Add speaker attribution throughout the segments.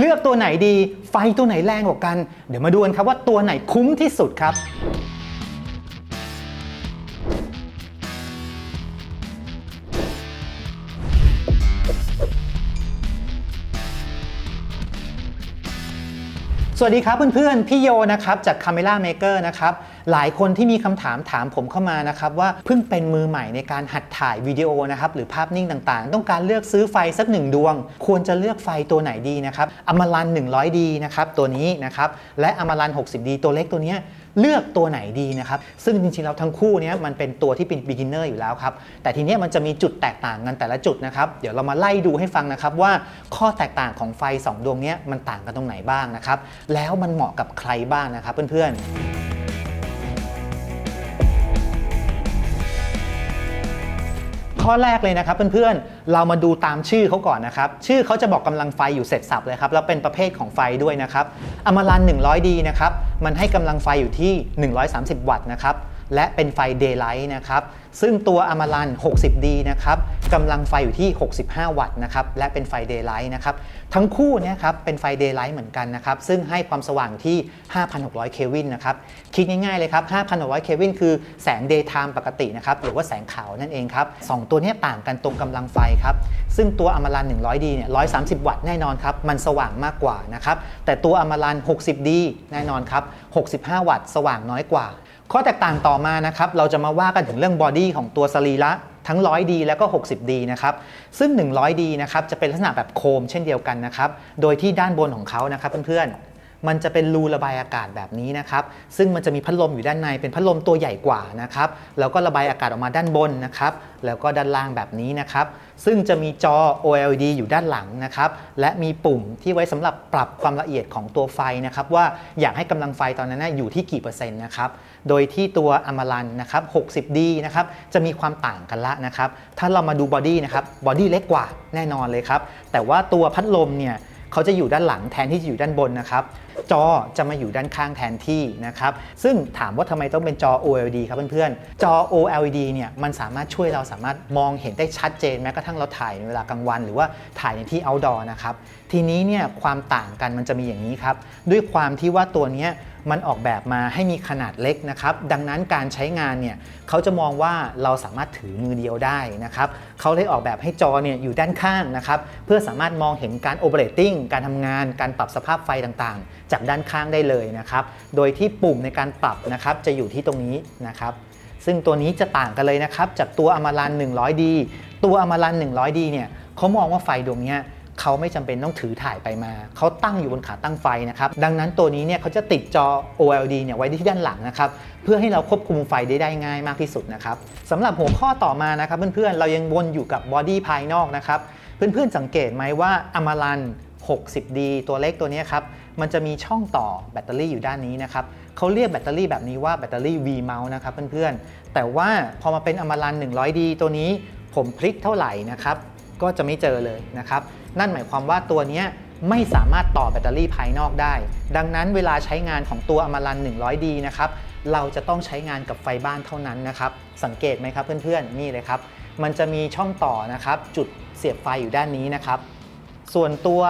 Speaker 1: เลือกตัวไหนดี ไฟตัวไหนแรงกว่ากัน เดี๋ยวมาดูกันครับว่าตัวไหนคุ้มที่สุดครับสวัสดีครับเพื่อนๆ พี่โยนะครับจาก Camera Maker นะครับหลายคนที่มีคำถามถามผมเข้ามานะครับว่าเพิ่งเป็นมือใหม่ในการหัดถ่ายวิดีโอนะครับหรือภาพนิ่งต่างๆ ต้องการเลือกซื้อไฟสักหนึ่งดวง ควรจะเลือกไฟตัวไหนดีนะครับอมารัน 100D นะครับตัวนี้นะครับและอมารัน 60D ตัวเล็กตัวเนี้ยเลือกตัวไหนดีนะครับ ซึ่งจริงๆแล้วทั้งคู่เนี้ยมันเป็นตัวที่เป็น beginner อยู่แล้วครับ แต่ทีเนี้ยมันจะมีจุดแตกต่างกันแต่ละจุดนะครับ เดี๋ยวเรามาไล่ดูให้ฟังนะครับว่าข้อแตกต่างของไฟ 2 ดวงเนี้ยมันต่างกันตรงไหนบ้างนะครับ แล้วมันเหมาะกับใครบ้างนะครับเพื่อนๆ ข้อแรกเลยนะครับเพื่อนๆ เรามาดูตามชื่อเขาก่อนนะครับ ชื่อเขาจะบอกกำลังไฟอยู่เสร็จสับเลยครับ แล้วเป็นประเภทของไฟด้วยนะครับอมารัน 100D นะครับ มันให้กำลังไฟอยู่ที่ 130 วัตต์นะครับ และเป็นไฟ Daylight นะครับซึ่งตัวอมารัน 60D นะครับกำลังไฟอยู่ที่ 65 วัตต์นะครับและเป็นไฟ Daylight นะครับทั้งคู่เนี่ยครับเป็นไฟ Daylight เหมือนกันนะครับซึ่งให้ความสว่างที่ 5,600 เควินนะครับคิดง่ายๆเลยครับ 5,600 เควินคือแสง daytime ปกตินะครับหรือว่าแสงขาวนั่นเองครับสองตัวนี้ต่างกันตรงกำลังไฟครับซึ่งตัวอมารัน 100D เนี่ย 130 วัตต์แน่นอนครับมันสว่างมากกว่านะครับแต่ตัวอมารัน 60D แน่นอนครับ65 วัตต์สว่างน้อยกว่า ข้อแตกต่างต่อมานะครับเราจะมาว่ากันถึงเรื่องบอดี้ของตัวสรีระทั้ง 100D แล้วก็ 60D นะครับ ซึ่ง 100D นะครับจะเป็นลักษณะแบบโคมเช่นเดียวกันนะครับ โดยที่ด้านบนของเขานะครับเพื่อนๆ มันจะเป็นรูระบายอากาศแบบนี้นะครับ ซึ่งมันจะมีพัดลมอยู่ด้านในเป็นพัดลมตัวใหญ่กว่านะครับ แล้วก็ระบายอากาศออกมาด้านบนนะครับ แล้วก็ด้านล่างแบบนี้นะครับ ซึ่งจะมีจอ OLED อยู่ด้านหลังนะครับ และมีปุ่มที่ไว้สำหรับปรับความละเอียดของตัวไฟนะครับ ว่าอยากให้กำลังไฟตอนนั้นอยู่ที่กี่เปอร์เซ็นต์นะครับ โดยที่ตัวอมารันนะครับ 60D นะครับ จะมีความต่างกันละนะครับ ถ้าเรามาดูบอดี้นะครับ บอดี้เล็กกว่าแน่นอนเลยครับ แต่ว่าตัวพัดลมเนี่ยเขาจะอยู่ด้านหลังแทนที่จะอยู่ด้านบนนะครับจอจะมาอยู่ด้านข้างแทนที่นะครับซึ่งถามว่าทำไมต้องเป็นจอ OLED ครับเพื่อนๆ จอ OLED เนี่ยมันสามารถช่วยเราสามารถมองเห็นได้ชัดเจนแม้กระทั่งเราถ่ายในเวลากลางวัน หรือว่าถ่ายในที่ outdoor นะครับทีนี้เนี่ยความต่างกันมันจะมีอย่างนี้ครับด้วยความที่ว่าตัวเนี้ยมันออกแบบมาให้มีขนาดเล็กนะครับ ดังนั้นการใช้งานเนี่ยเขาจะมองว่าเราสามารถถือมือเดียวได้นะครับเขาเลยออกแบบให้จอเนี่ยอยู่ด้านข้างนะครับ เพื่อสามารถมองเห็นการโอเปอเรตติ้งการทำงาน การปรับสภาพไฟต่างๆจากด้านข้างได้เลยนะครับ โดยที่ปุ่มในการปรับนะครับจะอยู่ที่ตรงนี้นะครับ ซึ่งตัวนี้จะต่างกันเลยนะครับ จากตัวอมรัน 100D ตัวอมรัน 100D เนี่ยเขามองว่าไฟดวงนี้เขาไม่จำเป็นต้องถือถ่ายไปมา เขาตั้งอยู่บนขาตั้งไฟนะครับ ดังนั้นตัวนี้เนี่ยเขาจะติดจอ OLED เนี่ยไว้ที่ด้านหลังนะครับ เพื่อให้เราควบคุมไฟได้ได้ง่ายมากที่สุดนะครับสำหรับหัวข้อต่อมานะครับเพื่อนๆ เรายังวนอยู่กับบอดี้ภายนอกนะครับ เพื่อนๆสังเกตไหมว่าอมรัน 60D ตัวเล็กตัวนี้ครับ มันจะมีช่องต่อแบตเตอรี่อยู่ด้านนี้นะครับเขาเรียกแบตเตอรี่แบบนี้ว่าแบตเตอรี่ V mount นะครับเพื่อนๆ แต่ว่าพอมาเป็นอมรัน 100D ตัวนี้ผมพลิกเท่าไหร่นะครับ ก็จะไม่เจอเลยนะครับ นั่นหมายความว่าตัวนี้ไม่สามารถต่อแบตเตอรี่ภายนอกได้ ดังนั้นเวลาใช้งานของตัวอมรัน 100D นะครับ เราจะต้องใช้งานกับไฟบ้านเท่านั้นนะครับ สังเกตไหมครับเพื่อนๆ นี่เลยครับ มันจะมีช่องต่อนะครับ จุดเสียบไฟอยู่ด้านนี้นะครับ ส่วนตัว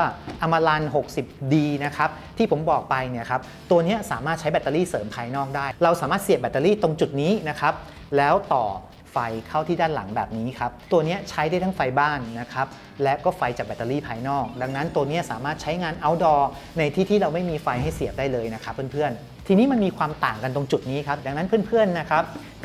Speaker 1: อมรัน 60D นะครับที่ผมบอกไปเนี่ยครับตัวนี้สามารถใช้แบตเตอรี่เสริมภายนอกได้ เราสามารถเสียบแบตเตอรี่ตรงจุดนี้นะครับแล้วต่อไฟเข้าที่ด้านหลังแบบนี้ครับ ตัวนี้ใช้ได้ทั้งไฟบ้านนะครับ และก็ไฟจากแบตเตอรี่ภายนอก ดังนั้นตัวนี้สามารถใช้งาน outdoor ในที่ที่เราไม่มีไฟให้เสียบได้เลยนะครับเพื่อนๆ ทีนี้มันมีความต่างกันตรงจุดนี้ครับ ดังนั้นเพื่อนๆนะครับ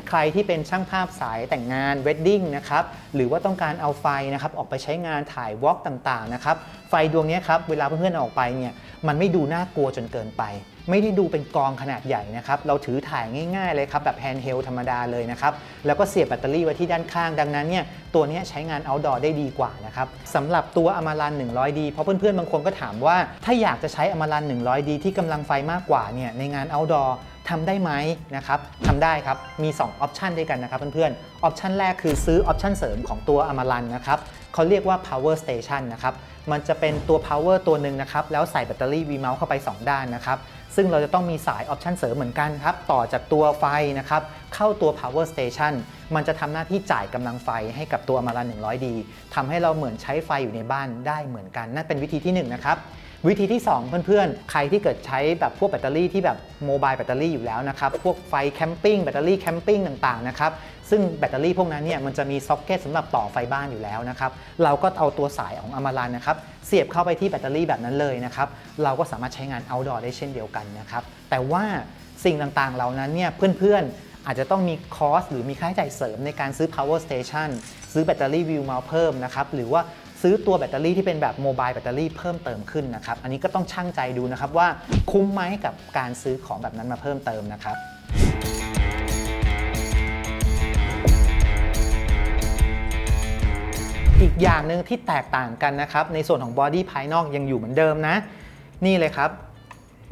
Speaker 1: ใครที่เป็นช่างภาพสายแต่งงานเวดดิ้งนะครับ หรือว่าต้องการเอาไฟนะครับออกไปใช้งานถ่ายวอล์กต่างๆนะครับ ไฟดวงนี้ครับ เวลาเพื่อนๆออกไปเนี่ย มันไม่ดูน่ากลัวจนเกินไป ไม่ได้ดูเป็นกองขนาดใหญ่นะครับ เราถือถ่ายง่ายๆเลยครับ แบบแฮนด์เฮลธรรมดาเลยนะครับ แล้วก็เสียบแบตเตอรี่ไว้ที่ด้านข้าง ดังนั้นเนี่ยตัวนี้ใช้งาน outdoor ได้ดีกว่านะครับสำหรับตัวอมารัน 100D เพราะเพื่อนๆ บางคนก็ถามว่า ถ้าอยากจะใช้อมารัน 100D ที่กำลังไฟมากกว่าเนี่ยในงาน outdoor ทำได้ไหมนะครับทำได้ครับ มี 2 ออปชันด้วยกันนะครับเพื่อนๆออปชันแรกคือซื้อออปชันเสริมของตัวอมารันนะครับเขาเรียกว่า power station นะครับ มันจะเป็นตัว power ตัวหนึ่งนะครับ แล้วใส่แบตเตอรี่ V mount เข้าไป 2 ด้านนะครับ ซึ่งเราจะต้องมีสายออปชันเสริมเหมือนกันครับ ต่อจากตัวไฟนะครับ เข้าตัว power station มันจะทำหน้าที่จ่ายกำลังไฟให้กับตัวอมรัน 100D ทำให้เราเหมือนใช้ไฟอยู่ในบ้านได้เหมือนกัน นั่นเป็นวิธีที่1นะครับ วิธีที่ 2 เพื่อนๆ ใครที่เกิดใช้แบบพวกแบตเตอรี่ที่แบบโมบายแบตเตอรี่อยู่แล้วนะครับ พวกไฟแคมปิ้งแบตเตอรี่แคมปิ้งต่างๆนะครับ ซึ่งแบตเตอรี่พวกนั้นเนี่ยมันจะมีซ็อกเก็ตสำหรับต่อไฟบ้านอยู่แล้วนะครับ เราก็เอาตัวสายของอมารันนะครับเสียบเข้าไปที่แบตเตอรี่แบบนั้นเลยนะครับ เราก็สามารถใช้งาน outdoor ได้เช่นเดียวกันนะครับ แต่ว่าสิ่งต่างๆ เหล่านั้นเนี่ยเพื่อนๆ อาจจะต้องมีคอสหรือมีค่าใช้จ่ายเสริมในการซื้อ power station ซื้อแบตเตอรี่วิวมาเพิ่มนะครับหรือว่า ซื้อตัวแบตเตอรี่ที่เป็นแบบโมบายแบตเตอรี่เพิ่มเติมขึ้นนะครับ อันนี้ก็ต้องชั่งใจดูนะครับว่าคุ้มไหมกับการซื้อของแบบนั้นมาเพิ่มเติมนะครับอีกอย่างหนึ่งที่แตกต่างกันนะครับ ในส่วนของบอดี้ภายนอกยังอยู่เหมือนเดิมนะ นี่เลยครับ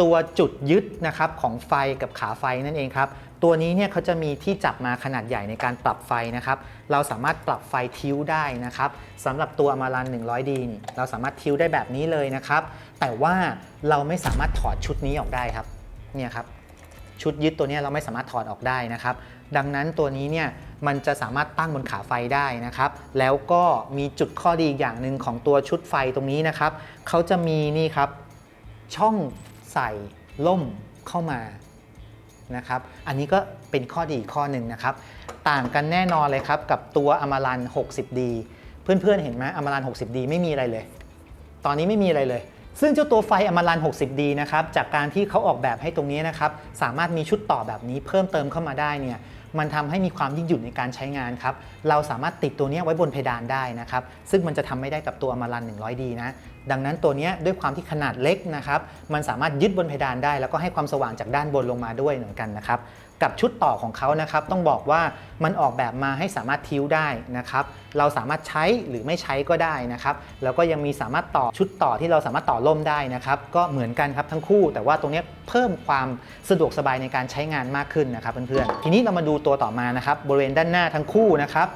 Speaker 1: ตัวจุดยึดนะครับของไฟกับขาไฟนั่นเองครับ ตัวนี้เนี่ยเขาจะมีที่จับมาขนาดใหญ่ในการปรับไฟนะครับ เราสามารถปรับไฟทิวได้นะครับสำหรับตัวอมารัน 100D นี่เราสามารถทิวได้แบบนี้เลยนะครับ แต่ว่าเราไม่สามารถถอดชุดนี้ออกได้ครับ เนี่ยครับชุดยึดตัวนี้เราไม่สามารถถอดออกได้นะครับ ดังนั้นตัวนี้เนี่ยมันจะสามารถตั้งบนขาไฟได้นะครับ แล้วก็มีจุดข้อดีอีกอย่างหนึ่งของตัวชุดไฟตรงนี้นะครับเขาจะมีนี่ครับช่อง ใส่ล่มเข้ามานะครับ อันนี้ก็เป็นข้อดีข้อหนึ่งนะครับ ต่างกันแน่นอนเลยครับกับตัวอมรัน 60D เพื่อนๆเห็นไหมอมรัน 60D ไม่มีอะไรเลย ตอนนี้ไม่มีอะไรเลย ซึ่งเจ้าตัวไฟอมรัน 60D นะครับจากการที่เขาออกแบบให้ตรงนี้นะครับสามารถมีชุดต่อแบบนี้เพิ่มเติมเข้ามาได้เนี่ยมันทำให้มีความยืดหยุ่นในการใช้งานครับ เราสามารถติดตัวนี้ไว้บนเพดานได้นะครับ ซึ่งมันจะทำไม่ได้กับตัวอมรัน 100D นะ ดังนั้นตัวนี้ด้วยความที่ขนาดเล็กนะครับ มันสามารถยึดบนเพดานได้ แล้วก็ให้ความสว่างจากด้านบนลงมาด้วยเหมือนกันนะครับ กับชุดต่อของเขานะครับ ต้องบอกว่ามันออกแบบมาให้สามารถทิ้วได้นะครับ เราสามารถใช้หรือไม่ใช้ก็ได้นะครับ แล้วก็ยังมีสามารถต่อชุดต่อที่เราสามารถต่อล่มได้นะครับ ก็เหมือนกันครับทั้งคู่ แต่ว่าตรงนี้เพิ่มความสะดวกสบายในการใช้งานมากขึ้นนะครับเพื่อนๆ ทีนี้เรามาดูตัวต่อมานะครับ บริเวณด้านหน้าทั้งคู่นะครับ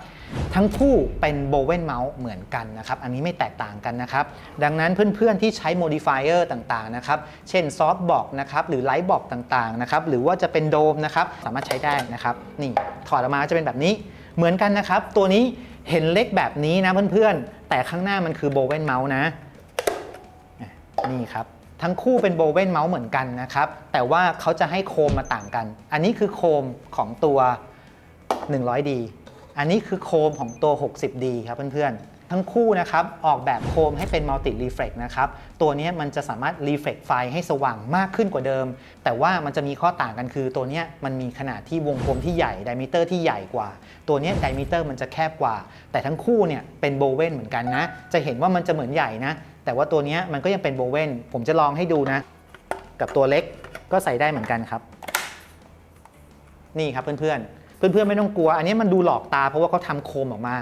Speaker 1: ทั้งคู่เป็นโบเวนเมาส์เหมือนกันนะครับ อันนี้ไม่แตกต่างกันนะครับ ดังนั้นเพื่อนๆที่ใช้โมดิฟายเออร์ต่างๆนะครับ เช่นซอฟต์บอกนะครับ หรือไลท์บอกต่างๆนะครับ หรือว่าจะเป็นโดมนะครับ สามารถใช้ได้นะครับ นี่ถอดออกมาจะเป็นแบบนี้ เหมือนกันนะครับ ตัวนี้เห็นเล็กแบบนี้นะเพื่อนๆ แต่ข้างหน้ามันคือโบเวนเมาส์นะ นี่ครับทั้งคู่เป็นโบเวนเมาส์เหมือนกันนะครับ แต่ว่าเขาจะให้โคมมาต่างกัน อันนี้คือโคมของตัว 100D อันนี้คือโคมของตัว 60D ครับเพื่อนๆ ทั้งคู่นะครับออกแบบโคมให้เป็นมัลติรีเฟล็กนะครับ ตัวนี้มันจะสามารถรีเฟล็กไฟให้สว่างมากขึ้นกว่าเดิม แต่ว่ามันจะมีข้อต่างกันคือ ตัวนี้มันมีขนาดที่วงกลมที่ใหญ่ไดมิเตอร์ที่ใหญ่กว่า ตัวนี้ไดมิเตอร์มันจะแคบกว่า แต่ทั้งคู่เนี่ยเป็นโบเวนเหมือนกันนะ จะเห็นว่ามันจะเหมือนใหญ่นะ แต่ว่าตัวนี้มันก็ยังเป็นโบเวนผมจะลองให้ดูนะ กับตัวเล็กก็ใส่ได้เหมือนกันครับ นี่ครับเพื่อนๆ เพื่อนๆไม่ต้องกลัว อันนี้มันดูหลอกตาเพราะว่าเขาทำโคมออกมา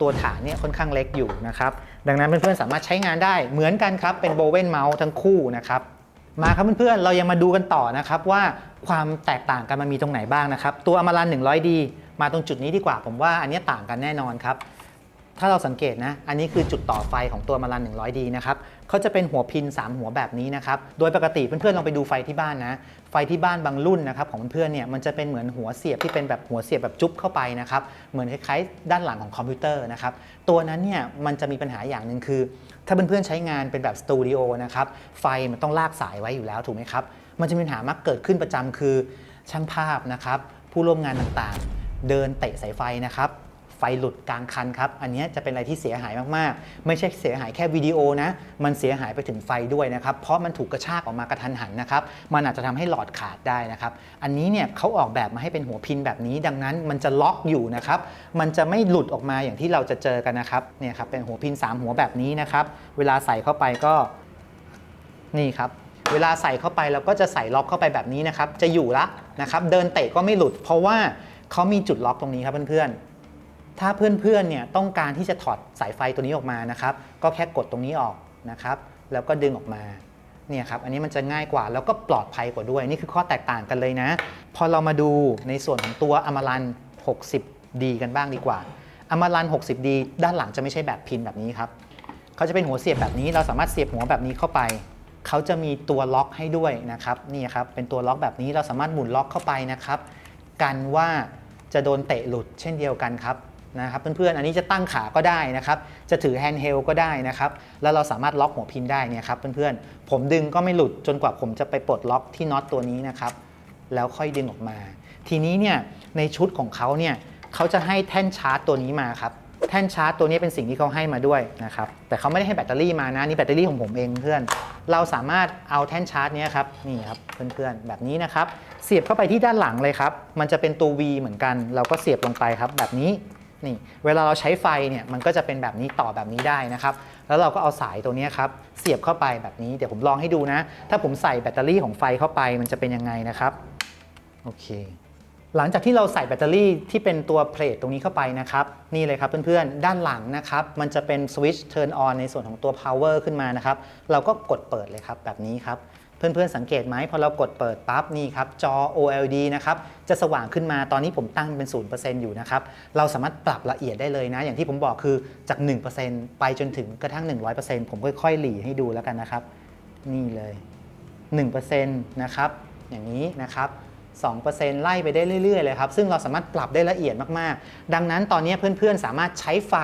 Speaker 1: ตัวฐานเนี่ยค่อนข้างเล็กอยู่นะครับดังนั้นเพื่อนๆสามารถใช้งานได้เหมือนกันครับเป็นโบเวนเมาส์ทั้งคู่นะครับมาครับเพื่อนๆเรายังมาดูกันต่อนะครับว่าความแตกต่างกันมันมีตรงไหนบ้างนะครับ ตัวอมรัน 100D มาตรงจุดนี้ดีกว่า ผมว่าอันนี้ต่างกันแน่นอนครับ ถ้าเราสังเกตนะ อันนี้คือจุดต่อไฟของตัวมารัน 100D นะครับ เขาจะเป็นหัวพิน 3 หัวแบบนี้นะครับ โดยปกติเพื่อนๆลองไปดูไฟที่บ้านนะ ไฟที่บ้านบางรุ่นนะครับของเพื่อนๆเนี่ยมันจะเป็นเหมือนหัวเสียบที่เป็นแบบหัวเสียบแบบจุ๊บเข้าไปนะครับ เหมือนคล้ายๆด้านหลังของคอมพิวเตอร์นะครับ ตัวนั้นเนี่ยมันจะมีปัญหาอย่างหนึ่งคือ ถ้าเพื่อนๆใช้งานเป็นแบบสตูดิโอนะครับ ไฟมันต้องลากสายไว้อยู่แล้วถูกไหมครับ มันจะมีปัญหามักเกิดขึ้นประจำคือช่างภาพนะครับผู้ร่วมงานต่างๆ เดินเตะสายไฟนะครับ ไฟหลุดกลางคันครับ อันนี้จะเป็นอะไรที่เสียหายมากๆ ไม่ใช่เสียหายแค่วิดีโอนะ มันเสียหายไปถึงไฟด้วยนะครับ เพราะมันถูกกระชากออกมากระทันหันนะครับ มันอาจจะทำให้หลอดขาดได้นะครับ อันนี้เนี่ยเขาออกแบบมาให้เป็นหัวพินแบบนี้ ดังนั้นมันจะล็อกอยู่นะครับ มันจะไม่หลุดออกมาอย่างที่เราจะเจอกันนะครับ เนี่ยครับเป็นหัวพิน 3 หัวแบบนี้นะครับ เวลาใส่เข้าไปก็ นี่ครับเวลาใส่เข้าไปเราก็จะใส่ล็อกเข้าไปแบบนี้นะครับ จะอยู่ละนะครับ เดินเตะก็ไม่หลุด เพราะว่าเขามีจุดล็อกตรงนี้ครับเพื่อนๆ ถ้าเพื่อนๆเนี่ยต้องการที่จะถอดสายไฟตัวนี้ออกมานะครับ ก็แค่กดตรงนี้ออกนะครับ แล้วก็ดึงออกมาเนี่ยครับอันนี้มันจะง่ายกว่าแล้วก็ปลอดภัยกว่าด้วย นี่คือข้อแตกต่างกันเลยนะ พอเรามาดูในส่วนของตัวอมรัน 60D กันบ้างดีกว่าอมรัน 60D ด้านหลังจะไม่ใช่แบบพินแบบนี้ครับเขาจะเป็นหัวเสียบแบบนี้ เราสามารถเสียบหัวแบบนี้เข้าไปเขาจะมีตัวล็อกให้ด้วยนะครับนี่ครับเป็นตัวล็อกแบบนี้เราสามารถหมุนล็อกเข้าไปนะครับ กันว่าจะโดนเตะหลุดเช่นเดียวกันครับ นะครับเพื่อนๆ อันนี้จะตั้งขาก็ได้นะครับ จะถือแฮนด์เฮลก็ได้นะครับ แล้วเราสามารถล็อกหัวพินได้เนี่ยครับเพื่อนๆ ผมดึงก็ไม่หลุดจนกว่าผมจะไปปลดล็อกที่น็อตตัวนี้นะครับ แล้วค่อยดึงออกมา ทีนี้เนี่ยในชุดของเขาเนี่ยเขาจะให้แท่นชาร์จตัวนี้มาครับ แท่นชาร์จตัวนี้เป็นสิ่งที่เขาให้มาด้วยนะครับ แต่เขาไม่ได้ให้แบตเตอรี่มานะนี่แบตเตอรี่ของผมเองเพื่อน เราสามารถเอาแท่นชาร์จนี้ครับนี่ครับเพื่อนๆ แบบนี้นะครับ เสียบเข้าไปที่ด้านหลังเลยครับ มันจะเป็นตัว V เหมือนกัน เราก็เสียบลงไปครับแบบนี้ นี่เวลาเราใช้ไฟเนี่ยมันก็จะเป็นแบบนี้ต่อแบบนี้ได้นะครับ แล้วเราก็เอาสายตัวนี้ครับเสียบเข้าไปแบบนี้เดี๋ยวผมลองให้ดูนะ ถ้าผมใส่แบตเตอรี่ของไฟเข้าไปมันจะเป็นยังไงนะครับโอเคหลังจากที่เราใส่แบตเตอรี่ที่เป็นตัวเพลทตรงนี้เข้าไปนะครับ นี่เลยครับเพื่อนๆ ด้านหลังนะครับ มันจะเป็นสวิตช์ turn on ในส่วนของตัว power ขึ้นมานะครับ เราก็กดเปิดเลยครับแบบนี้ครับ เพื่อนๆสังเกตไหมพอเรากดเปิดปั๊บนี่ครับจอ OLED นะครับจะสว่างขึ้นมาตอนนี้ผมตั้งเป็น 0%อยู่นะครับเราสามารถปรับละเอียดได้เลยนะ อย่างที่ผมบอกคือจาก 1%ไปจนถึงกระทั่ง 100%ผมค่อยๆ หลีให้ดูแล้วกันนะครับ นี่เลย 1%นะครับอย่างนี้นะครับ 2%ไล่ไปได้เรื่อยๆเลยครับ ซึ่งเราสามารถปรับได้ละเอียดมากๆ ดังนั้นตอนนี้เพื่อนๆ สามารถใช้ไฟ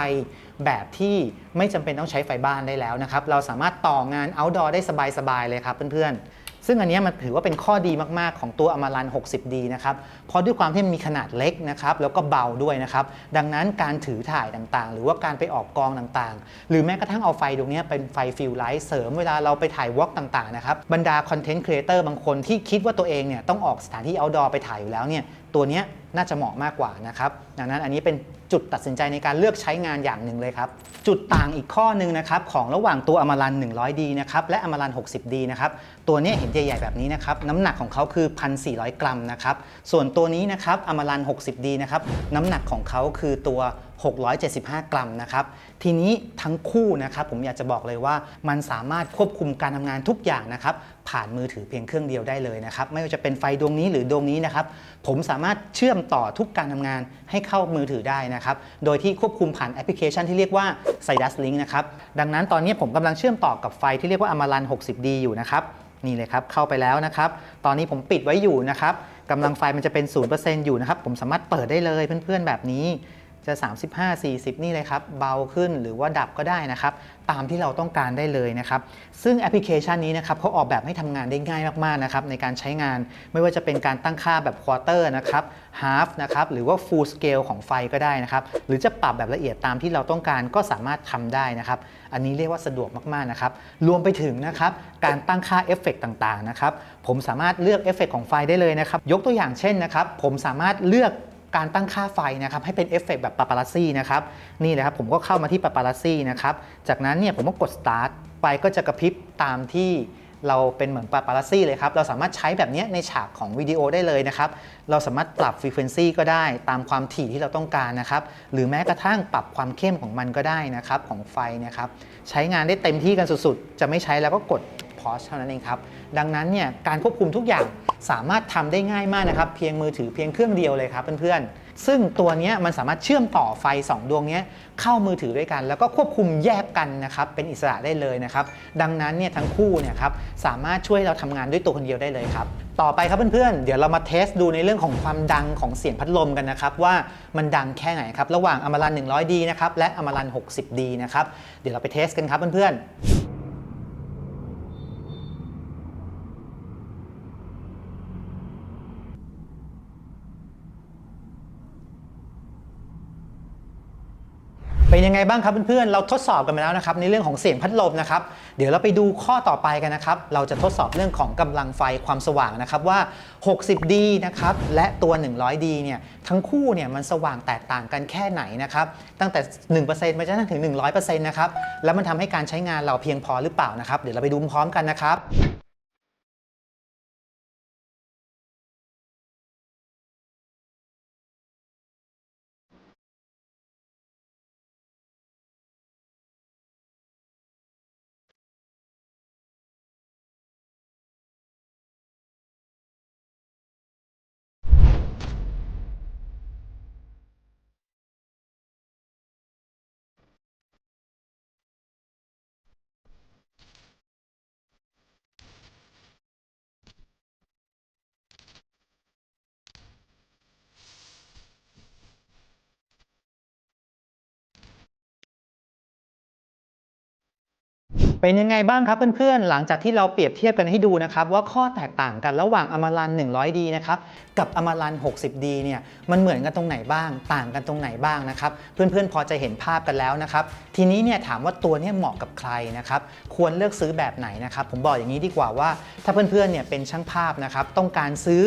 Speaker 1: แบบที่ไม่จำเป็นต้องใช้ไฟบ้านได้แล้วนะครับ เราสามารถต่องาน outdoor ได้สบายๆ เลยครับเพื่อนๆ ซึ่งอันนี้มันถือว่าเป็นข้อดีมากๆ ของตัวอมรัน 60D นะครับ เพราะด้วยความที่มันมีขนาดเล็กนะครับ แล้วก็เบาด้วยนะครับ ดังนั้นการถือถ่ายต่างๆ หรือว่าการไปออกกองต่างๆ หรือแม้กระทั่งเอาไฟตรงนี้เป็นไฟฟิลไลท์เสริมเวลาเราไปถ่ายวอล์กต่างๆ นะครับ บรรดาคอนเทนต์ครีเอเตอร์บางคนที่คิดว่าตัวเองเนี่ยต้องออกสถานที่เอาดอร์ไปถ่ายอยู่แล้วเนี่ย ตัวนี้น่าจะเหมาะมากกว่านะครับดังนั้นอันนี้เป็นจุดตัดสินใจในการเลือกใช้งานอย่างหนึ่งเลยครับ จุดต่างอีกข้อหนึ่งนะครับของระหว่างตัวอมรัน 100D นะครับและอมรัน 60D นะครับตัวนี้เห็นใหญ่ๆแบบนี้นะครับน้ำหนักของเขาคือ 1,400 กรัมนะครับส่วนตัวนี้นะครับอมรัน 60D นะครับน้ำหนักของเขาคือตัว 675 กรัมนะครับ ทีนี้ทั้งคู่นะครับผมอยากจะบอกเลยว่ามันสามารถควบคุมการทำงานทุกอย่างนะครับ ผ่านมือถือเพียงเครื่องเดียวได้เลยนะครับ ไม่ว่าจะเป็นไฟดวงนี้หรือดวงนี้นะครับ ผมสามารถเชื่อมต่อทุกการทำงานให้เข้ามือถือได้นะครับ โดยที่ควบคุมผ่านแอปพลิเคชันที่เรียกว่า Sidus Link นะครับ ดังนั้นตอนนี้ผมกำลังเชื่อมต่อกับไฟที่เรียกว่า Amaran 60D อยู่นะครับนี่เลยครับเข้าไปแล้วนะครับ ตอนนี้ผมปิดไว้อยู่นะครับกำลังไฟมันจะเป็น 0%อยู่นะครับ ผมสามารถเปิดได้เลยเพื่อนๆแบบนี้ จะ 35 40 นี่เลยครับ เบาขึ้นหรือว่าดับก็ได้นะครับ ตามที่เราต้องการได้เลยนะครับ ซึ่งแอปพลิเคชันนี้นะครับเขาออกแบบให้ทำงานได้ง่ายมากๆนะครับในการใช้งานไม่ว่าจะเป็นการตั้งค่าแบบควอเตอร์นะครับ half นะครับหรือว่า full scale ของไฟก็ได้นะครับ หรือจะปรับแบบละเอียดตามที่เราต้องการก็สามารถทำได้นะครับ อันนี้เรียกว่าสะดวกมากๆนะครับ รวมไปถึงนะครับการตั้งค่าเอฟเฟกต่างๆนะครับผมสามารถเลือกเอฟเฟกของไฟได้เลยนะครับยกตัวอย่างเช่นนะครับผมสามารถเลือก การตั้งค่าไฟนะครับให้เป็นเอฟเฟกต์แบบปาปารัสซี่นะครับนี่เลยครับผมก็เข้ามาที่ปาปารัสซี่นะครับจากนั้นเนี่ยผมก็กด start ไฟก็จะกระพริบตามที่เราเป็นเหมือนปาปารัสซี่เลยครับ เราสามารถใช้แบบนี้ในฉากของวิดีโอได้เลยนะครับ เราสามารถปรับฟรีเควนซีก็ได้ตามความถี่ที่เราต้องการนะครับ หรือแม้กระทั่งปรับความเข้มของมันก็ได้นะครับของไฟนะครับ ใช้งานได้เต็มที่กันสุดๆ จะไม่ใช้แล้วก็กด พอสเท่านั้นเองครับ ดังนั้นเนี่ยการควบคุมทุกอย่างสามารถทำได้ง่ายมากนะครับ เพียงมือถือเพียงเครื่องเดียวเลยครับเพื่อนๆ ซึ่งตัวนี้มันสามารถเชื่อมต่อไฟ 2 ดวงนี้เข้ามือถือด้วยกัน แล้วก็ควบคุมแยกกันนะครับเป็นอิสระได้เลยนะครับ ดังนั้นเนี่ยทั้งคู่เนี่ยครับสามารถช่วยเราทำงานด้วยตัวคนเดียวได้เลยครับต่อไปครับเพื่อนๆ เดี๋ยวเรามาเทสดูในเรื่องของความดังของเสียงพัดลมกันนะครับ ว่ามันดังแค่ไหนครับ ระหว่างอมรัน 100D นะครับ และอมรัน 60D นะครับ เดี๋ยวเราไปเทสกันครับเพื่อนๆ ยังไงบ้างครับเพื่อนๆ เราทดสอบกันไปแล้วนะครับในเรื่องของเสียงพัดลมนะครับ เดี๋ยวเราไปดูข้อต่อไปกันนะครับ เราจะทดสอบเรื่องของกำลังไฟความสว่างนะครับว่า 60D นะครับและตัว 100D เนี่ยทั้งคู่เนี่ยมันสว่างแตกต่างกันแค่ไหนนะครับตั้งแต่ 1%ไปจนถึง 100%นะครับแล้วมันทำให้การใช้งานเราเพียงพอหรือเปล่านะครับเดี๋ยวเราไปดูพร้อมกันนะครับ เป็นยังไงบ้างครับเพื่อนๆ หลังจากที่เราเปรียบเทียบกันให้ดูนะครับว่าข้อแตกต่างกันระหว่างอมรัน 100D นะครับกับอมรัน 60D เนี่ยมันเหมือนกันตรงไหนบ้าง ต่างกันตรงไหนบ้างนะครับเพื่อนๆ พอจะเห็นภาพกันแล้วนะครับทีนี้เนี่ยถามว่าตัวเนี้เหมาะกับใครนะครับควรเลือกซื้อแบบไหนนะครับผมบอกอย่างนี้ดีกว่าว่า ถ้าเพื่อนๆ เนี่ยเป็นช่างภาพนะครับต้องการซื้อ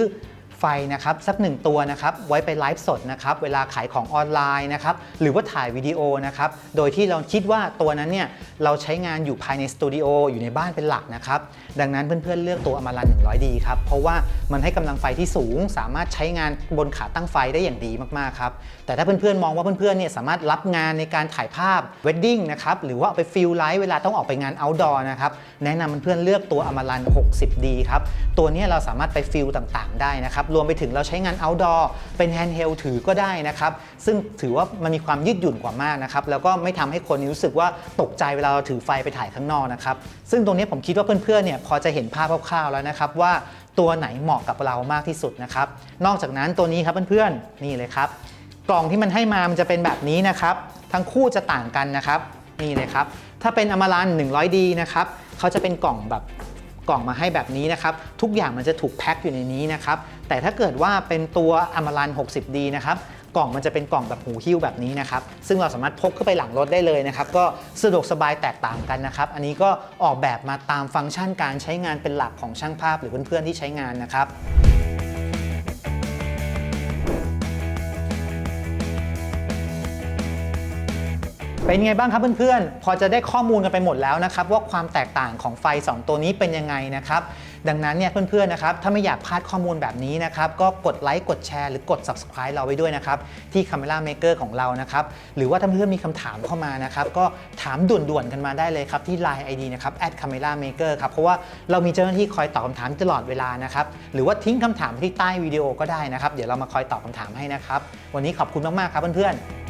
Speaker 1: ไฟนะครับสักหนึ่งตัวนะครับไว้ไปไลฟ์สดนะครับเวลาขายของออนไลน์นะครับหรือว่าถ่ายวิดีโอนะครับโดยที่เราคิดว่าตัวนั้นเนี่ยเราใช้งานอยู่ภายในสตูดิโออยู่ในบ้านเป็นหลักนะครับดังนั้นเพื่อนๆเลือกตัวอมารัน 100D ครับเพราะว่ามันให้กำลังไฟที่สูง สามารถใช้งานบนขาตั้งไฟได้อย่างดีมากๆครับแต่ถ้าเพื่อนๆมองว่าเพื่อนๆเนี่ยสามารถรับงานในการถ่ายภาพเวดดิ้งนะครับหรือว่าเอาไปฟิลไลท์เวลาต้องออกไปงาน outdoor นะครับแนะนำเพื่อนๆเลือกตัวอมารัน 60D ครับตัวนี้เราสามารถไปฟิลต่างๆ ได้นะครับรวมไปถึงเราใช้งาน outdoor เป็นแฮนด์เฮลถือก็ได้นะครับ ซึ่งถือว่ามันมีความยืดหยุ่นกว่ามากนะครับ แล้วก็ไม่ทำให้คนรู้สึกว่าตกใจเวลาเราถือไฟไปถ่ายข้างนอกนะครับ ซึ่งตรงนี้ผมคิดว่าเพื่อนๆเนี่ยพอจะเห็นภาพคร่าวๆแล้วนะครับว่าตัวไหนเหมาะกับเรามากที่สุดนะครับ นอกจากนั้นตัวนี้ครับเพื่อนๆนี่เลยครับ กล่องที่มันให้มามันจะเป็นแบบนี้นะครับ ทั้งคู่จะต่างกันนะครับนี่เลยครับถ้าเป็นอมรัน 100D นะครับเขาจะเป็นกล่องแบบ กล่องมาให้แบบนี้นะครับ ทุกอย่างมันจะถูกแพ็คอยู่ในนี้นะครับ แต่ถ้าเกิดว่าเป็นตัวอมรัน 60D นะครับกล่องมันจะเป็นกล่องแบบหูหิ้วแบบนี้นะครับ ซึ่งเราสามารถพกเข้าไปหลังรถได้เลยนะครับ ก็สะดวกสบายแตกต่างกันนะครับ อันนี้ก็ออกแบบมาตามฟังก์ชันการใช้งานเป็นหลักของช่างภาพหรือเพื่อนๆที่ใช้งานนะครับ เป็นไงบ้างครับเพื่อนๆ พอจะได้ข้อมูลกันไปหมดแล้วนะครับว่าความแตกต่างของไฟ 2 ตัวนี้เป็นยังไงนะครับดังนั้นเนี่ยเพื่อนๆนะครับถ้าไม่อยากพลาดข้อมูลแบบนี้นะครับก็กดไลค์กดแชร์หรือกด subscribe เราไว้ด้วยนะครับที่ Camera Maker ของเรานะครับหรือว่าถ้าเพื่อนๆมีคำถามเข้ามานะครับก็ถามด่วนๆกันมาได้เลยครับที่ Line ID นะครับ @camera maker ครับเพราะว่าเรามีเจ้าหน้าที่คอยตอบคำถามตลอดเวลานะครับหรือว่าทิ้งคำถามที่ใต้วิดีโอก็ได้นะครับเดี๋ยวเรามาคอยตอบคำถามให้นะครับวันนี้ขอบคุณมากๆครับเพื่อนๆ